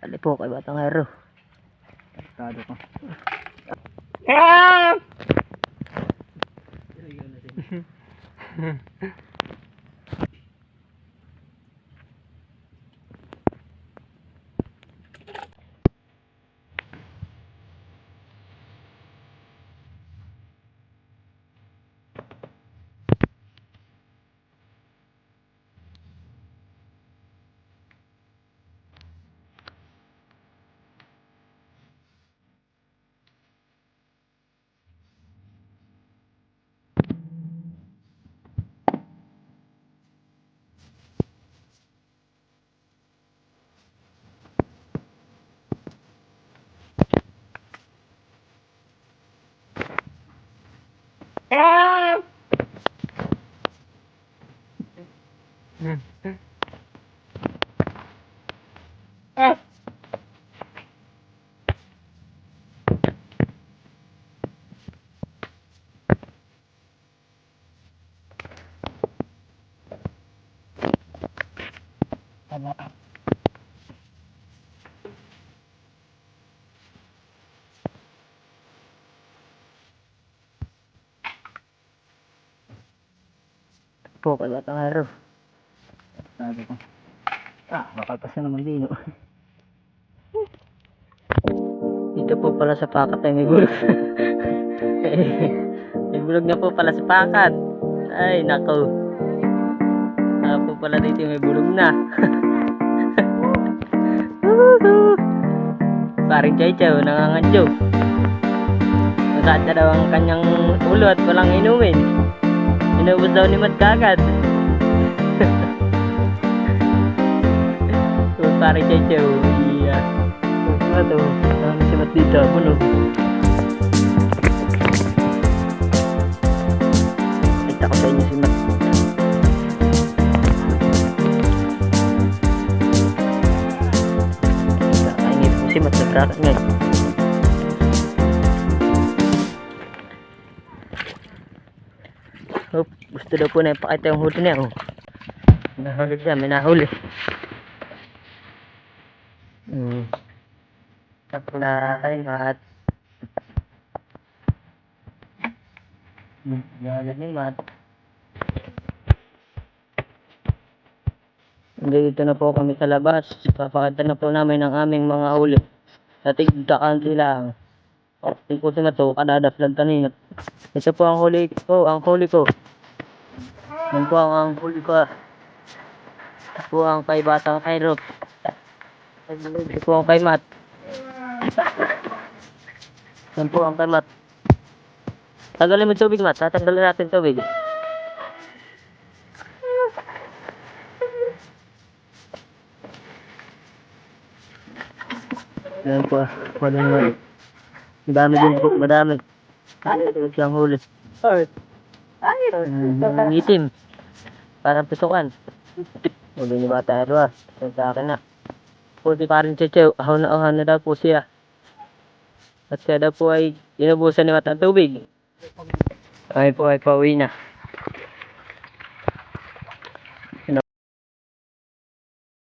Dali po kay Batang Hero. Tado ko. Ah! Ah! Ah! Tama ka. Po kay Batang Hero. Tado ko. Ah, bakal pa siya naman dino. Dito po pala sa pakat ay may bulog. may bulog na po pala sa pakat. Ay, nako. Ah, po pala dito may bulog na. Paring Chay Chow, nangangadyo. Masaad na daw ang kanyang ulo at walang inumin. Inubos daw ni Mat kagad. so, paring Chay Chow, iya. Ano, ano si Mat dito, puno. Kita ko sa inyo si ko si Mat nagkakangay. Hop, gusto daw po na ipakita yung huli niya. Oh. Nahuli siya, may nahuli. Hmm. Na ay mat. Hmm, yan ni mat. Dito na po kami sa labas. Papakita na po namin ang aming mga huli. Natigdakan sila. Pagdating ko sa to, kadadas lang kanina. Ito po ang huli ko, ang huli ko. Yan po ang, ang huli ko. Ito po ang kay Batang Kairot. Ito po ang kay Mat. Yan po ang kay Mat. Tagalin mo tubig, Mat. Tatanggalin natin tubig. Yan po. Madami. Madami din po. Madami. Ito siyang huli. Mm, itim. Parang pisukan. Huli ni Bata Ero ah. Sa akin na. Huli pa rin si Chew. Ahaw na ahaw na daw po siya. At siya daw po ay inubusan ni ang tubig. Ay po ay pauwi na.